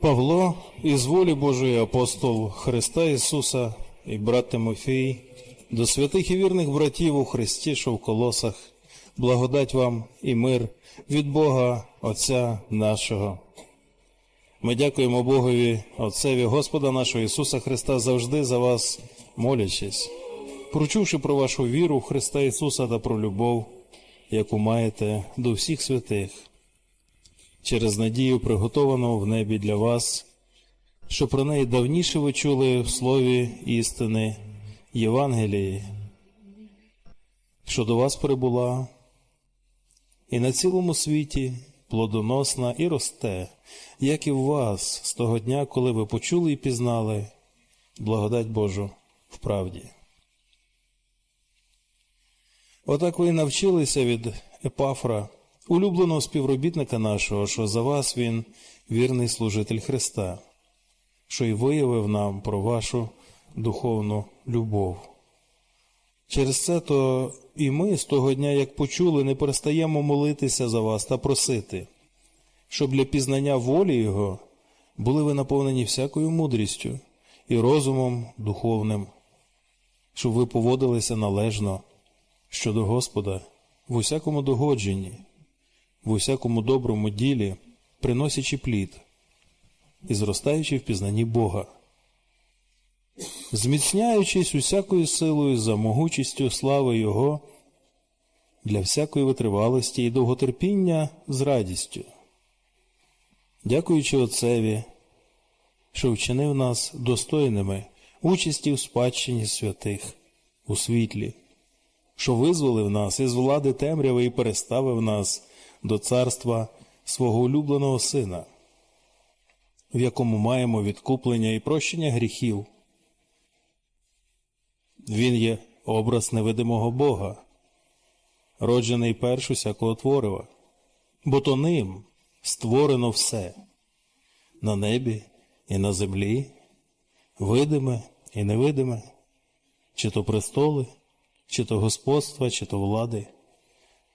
Павло, із волі Божої апостол Христа Ісуса і брат Тимофій, до святих і вірних братів у Христі, що в колосах, благодать вам і мир від Бога Отця нашого. Ми дякуємо Богові, Отцеві Господа нашого Ісуса Христа, завжди за вас молячись, прочувши про вашу віру в Христа Ісуса та про любов, яку маєте до всіх святих через надію, приготовану в небі для вас, що про неї давніше ви чули в слові істини Євангелії, що до вас прибула, і на цілому світі плодоносна і росте, як і в вас з того дня, коли ви почули і пізнали благодать Божу в правді. Отак ви і навчилися від Епафра, улюбленого співробітника нашого, що за вас він вірний служитель Христа, що й виявив нам про вашу духовну любов. Через це то і ми з того дня, як почули, не перестаємо молитися за вас та просити, щоб для пізнання волі Його були ви наповнені всякою мудрістю і розумом духовним, щоб ви поводилися належно щодо Господа в усякому догодженні, в усякому доброму ділі, приносячи плід і зростаючи в пізнанні Бога, зміцняючись усякою силою за могучістю слави Його для всякої витривалості і довготерпіння з радістю, дякуючи Отцеві, що вчинив нас достойними участі в спадщині святих у світлі що визволив нас із влади темряви і переставив нас до царства свого улюбленого Сина, в якому маємо відкуплення і прощення гріхів. Він є образ невидимого Бога, роджений перш усякого творива, бо то ним створено все на небі і на землі, видиме і невидиме, чи то престоли чи то господства, чи то влади,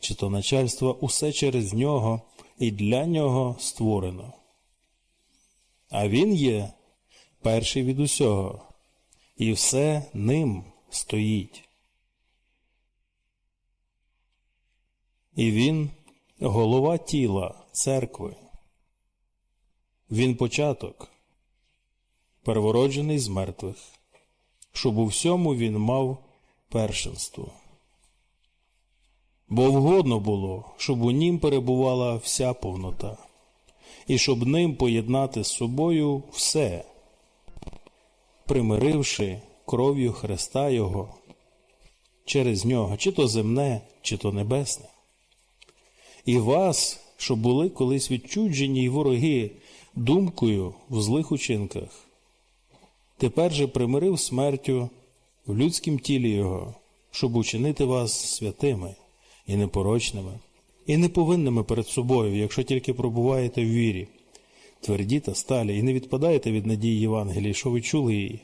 чи то начальства, усе через нього і для нього створено. А він є перший від усього, і все ним стоїть. І він голова тіла церкви. Він початок, первороджений з мертвих, щоб у всьому він мав першинство. Бо вгодно було, щоб у нім перебувала вся повнота, і щоб ним поєднати з собою все, примиривши кров'ю Христа Його через нього, чи то земне, чи то небесне. І вас, що були колись відчуджені й вороги думкою в злих учинках, тепер же примирив смертю в людськім тілі Його, щоб учинити вас святими і непорочними, і неповинними перед собою, якщо тільки пробуваєте в вірі, тверді та сталі, і не відпадаєте від надії Євангелії, що ви чули її,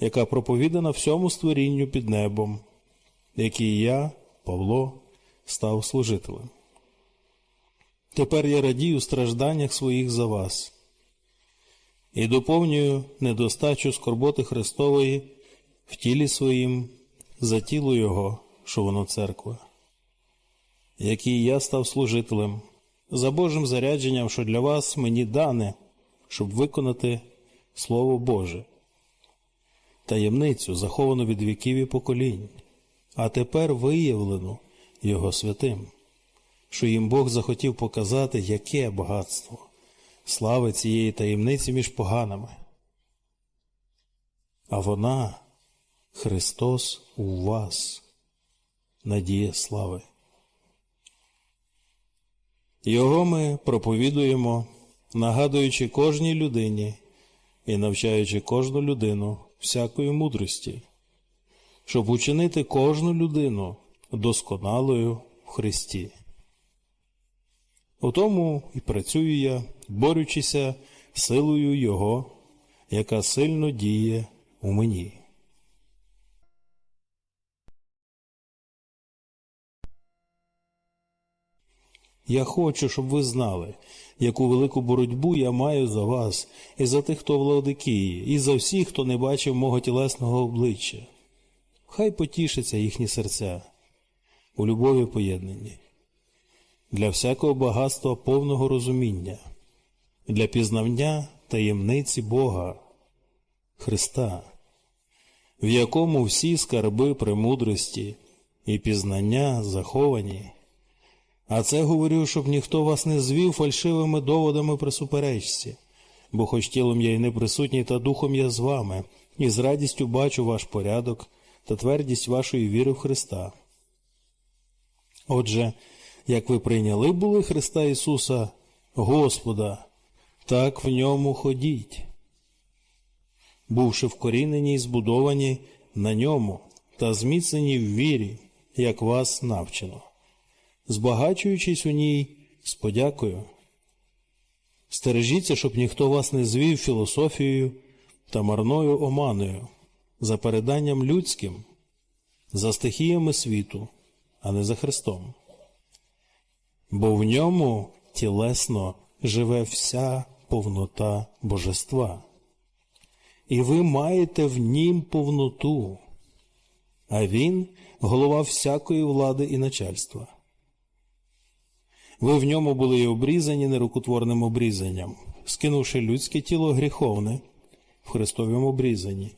яка проповідана всьому створінню під небом, який я, Павло, став служителем. Тепер я радію стражданнях своїх за вас і доповнюю недостачу скорботи Христової в тілі своїм за тіло Його, що воно церква, який я став служителем, за Божим зарядженням, що для вас мені дане, щоб виконати Слово Боже, таємницю, заховану від віків і поколінь, а тепер виявлену Його святим, що їм Бог захотів показати, яке багатство, слави цієї таємниці між поганими. А вона Христос у вас, надія слави. Його ми проповідуємо, нагадуючи кожній людині і навчаючи кожну людину всякої мудрості, щоб учинити кожну людину досконалою в Христі. У тому і працюю я, борючися силою Його, яка сильно діє у мені. Я хочу, щоб ви знали, яку велику боротьбу я маю за вас, і за тих, хто в і за всіх, хто не бачив мого тілесного обличчя. Хай потішаться їхні серця у любові поєднанні, для всякого багатства повного розуміння, для пізнання таємниці Бога, Христа, в якому всі скарби премудрості і пізнання заховані. А це говорю, щоб ніхто вас не звів фальшивими доводами при суперечці, бо хоч тілом я й не присутній, та духом я з вами, і з радістю бачу ваш порядок та твердість вашої віри в Христа. Отже, як ви прийняли були Христа Ісуса, Господа, так в ньому ходіть, бувши вкорінені і збудовані на ньому та зміцнені в вірі, як вас навчено збагачуючись у ній з подякою. Стережіться, щоб ніхто вас не звів філософією та марною оманою, за переданням людським, за стихіями світу, а не за Христом. Бо в ньому тілесно живе вся повнота божества, і ви маєте в нім повноту, а він голова всякої влади і начальства. Ви в ньому були й обрізані нерукотворним обрізанням, скинувши людське тіло гріховне в Христовім обрізанні.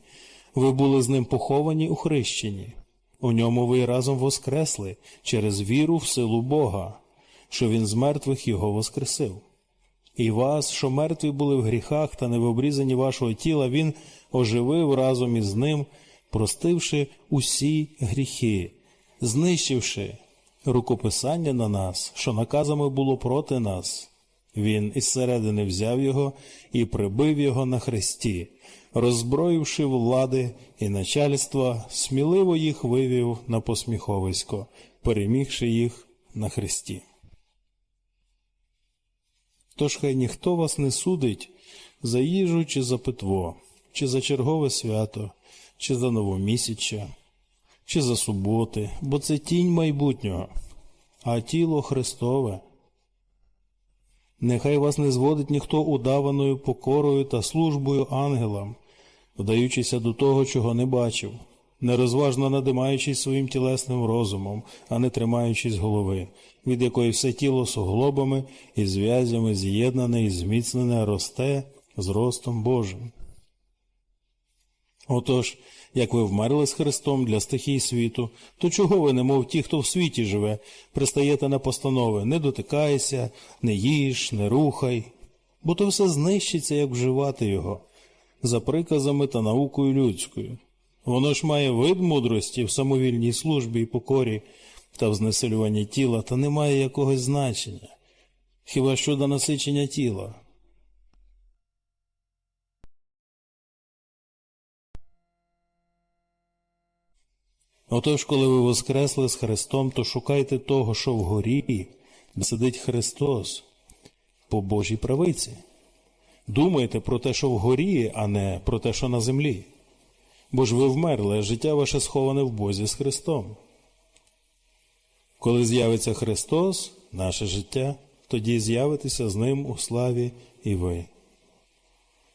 Ви були з ним поховані у хрещенні. У ньому ви разом воскресли через віру в силу Бога, що Він з мертвих його воскресив. І вас, що мертві були в гріхах та не в обрізанні вашого тіла, Він оживив разом із ним, простивши усі гріхи, знищивши рукописання на нас, що наказами було проти нас. Він із середини взяв його і прибив його на хресті, роззброївши влади і начальства, сміливо їх вивів на посміховисько, перемігши їх на хресті. Тож хай ніхто вас не судить за їжу чи за питво, чи за чергове свято, чи за новомісяча, чи за суботи, бо це тінь майбутнього, а тіло Христове. Нехай вас не зводить ніхто удаваною покорою та службою ангелам, вдаючися до того, чого не бачив, нерозважно надимаючись своїм тілесним розумом, а не тримаючись голови, від якої все тіло суглобами і зв'язями з'єднане і зміцнене росте з ростом Божим. Отож, як ви вмерли з Христом для стихій світу, то чого ви, немов ті, хто в світі живе, пристаєте на постанови не дотикайся, не їж, не рухай, бо то все знищиться, як вживати його, за приказами та наукою людською. Воно ж має вид мудрості в самовільній службі і покорі та в знеселюванні тіла, та не має якогось значення, хіба що до насичення тіла. Отож, коли ви воскресли з Христом, то шукайте того, що вгорі, де сидить Христос по Божій правиці. Думайте про те, що вгорі, а не про те, що на землі. Бо ж ви вмерли, а життя ваше сховане в Бозі з Христом. Коли з'явиться Христос, наше життя, тоді з'явитеся з Ним у славі і ви.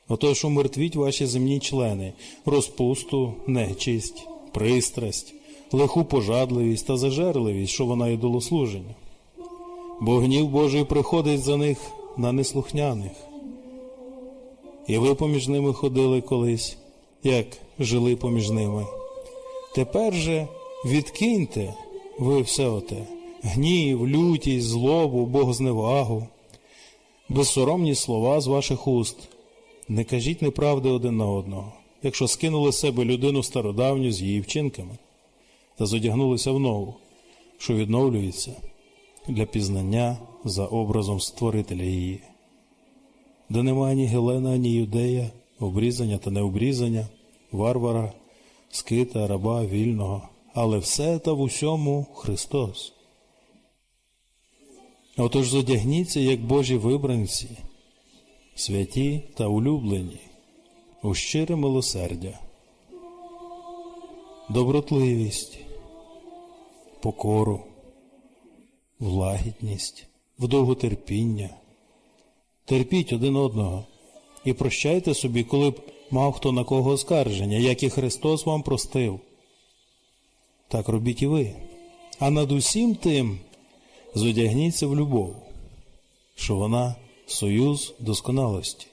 Отож умертвіть ваші земні члени, розпусту, нечисть, пристрасть, лиху пожадливість та зажерливість, що вона ідолослуження. Бо гнів Божий приходить за них на неслухняних. І ви поміж ними ходили колись, як жили поміж ними. Тепер же відкиньте ви все оте гнів, лютість, злобу, богозневагу, безсоромні слова з ваших уст. Не кажіть неправди один на одного, якщо скинули з себе людину стародавню з її вчинками та зодягнулися в нову, що відновлюється для пізнання за образом Створителя її, де немає ні Гелена, ані юдея, обрізання та необрізання, варвара, скита, раба, вільного, але все та в усьому Христос. Отож зодягніться, як Божі вибранці, святі та улюблені, у щире милосердя, добротливість, покору, в довготерпіння. Терпіть один одного і прощайте собі, коли б мав хто на кого оскарження, як і Христос вам простив. Так робіть і ви. А над усім тим зодягніться в любов, що вона союз досконалості.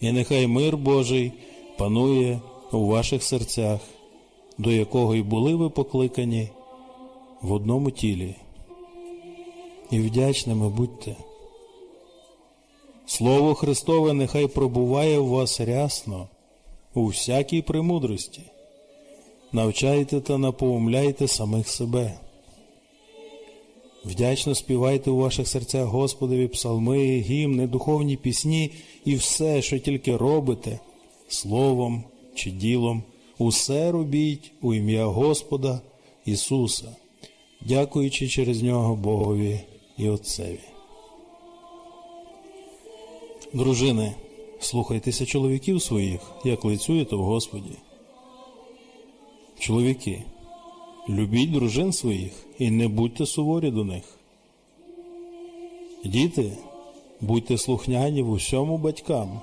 І нехай мир Божий панує у ваших серцях, до якого й були ви покликані в одному тілі. І вдячними будьте. Слово Христове нехай пробуває в вас рясно у всякій премудрості. Навчайте та напоумляйте самих себе. Вдячно співайте у ваших серцях Господові псалми, гімни, духовні пісні і все, що тільки робите, словом чи ділом, усе робіть у ім'я Господа Ісуса, дякуючи через нього Богові і Отцеві. Дружини, слухайтеся чоловіків своїх, як лицюєте в Господі. Чоловіки, любіть дружин своїх і не будьте суворі до них. Діти, будьте слухняні в усьому батькам,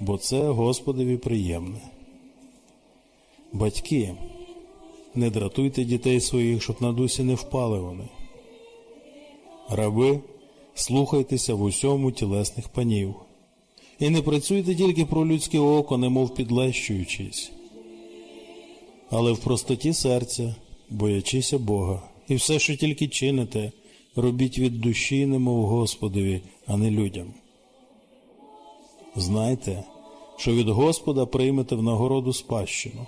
бо це Господові приємне. Батьки, не дратуйте дітей своїх, щоб на дусі не впали вони. Раби, слухайтеся в усьому тілесних панів, і не працюйте тільки про людське око, немов підлещуючись, але в простоті серця, боячися Бога, і все, що тільки чините, робіть від душі, немов Господові, а не людям. Знайте, що від Господа приймете в нагороду спадщину,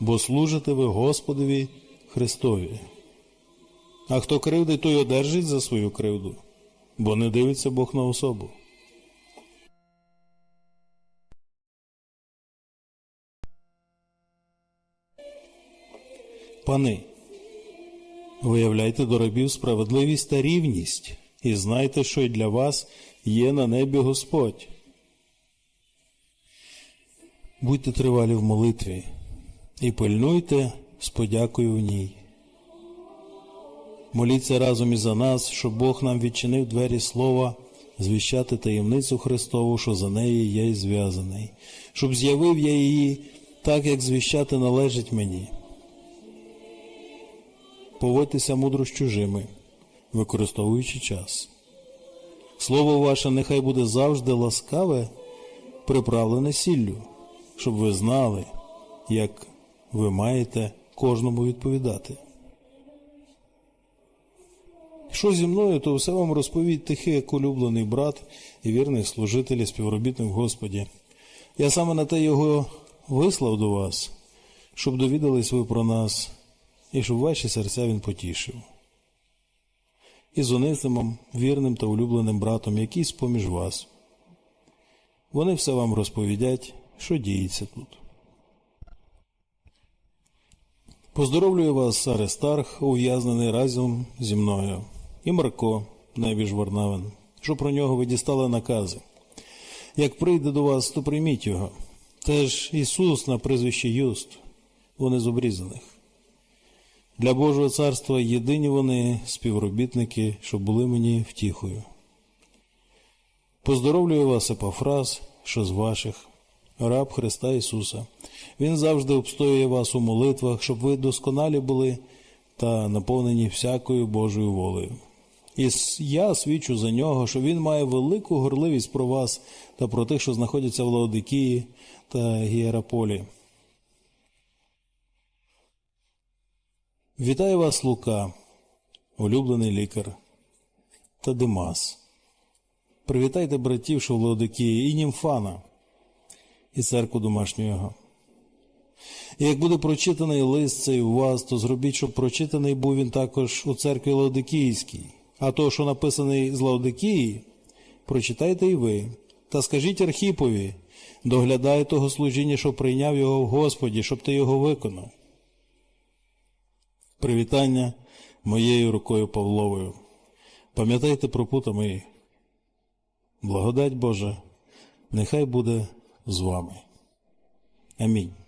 бо служите ви Господові Христові. А хто кривдить, той одержить за свою кривду, бо не дивиться Бог на особу. Пани, виявляйте до рабів справедливість та рівність, і знайте, що й для вас є на небі Господь. Будьте тривалі в молитві і пильнуйте з подякою в ній. Моліться разом і за нас, щоб Бог нам відчинив двері слова, звіщати таємницю Христову, що за неї я й зв'язаний, щоб з'явив я її так, як звіщати належить мені. Поводьтеся мудро з чужими, використовуючи час. Слово ваше нехай буде завжди ласкаве, приправлене сіллю, щоб ви знали, як ви маєте кожному відповідати. Що зі мною, то все вам розповідь тихий, як улюблений брат і вірний служитель і співробітник Господі. Я саме на те його вислав до вас, щоб довідались ви про нас, і щоб ваші серця він потішив. І з Онисимом, вірним та улюбленим братом, якийсь поміж вас. Вони все вам розповідять, що діється тут. Поздоровлюю вас, Аристарх, ув'язнений разом зі мною, і Марко, найбільш Варнавин, що про нього ви дістали накази. Як прийде до вас, то прийміть його. Теж Ісус на прізвище Юст, вони з обрізаних. Для Божого царства єдині вони співробітники, що були мені втіхою. Поздоровлюю вас, Епафраз, що з ваших, раб Христа Ісуса. Він завжди обстоює вас у молитвах, щоб ви досконалі були та наповнені всякою Божою волею. І я свідчу за нього, що він має велику горливість про вас та про тих, що знаходяться в Лаодикії та Гієраполі. Вітаю вас, Лука, улюблений лікар та Димас. Привітайте братів, що в Лаодикії, і Німфана, і церкву домашнього. Як буде прочитаний лист цей у вас, то зробіть, щоб прочитаний був він також у церкві Лаодикійській. А то, що написаний з Лаодикії, прочитайте і ви, та скажіть Архіпові, доглядай того служіння, що прийняв його в Господі, щоб ти його виконав. Привітання моєю рукою Павловою. Пам'ятайте про пута мої. Благодать Божа, нехай буде з вами. Амінь.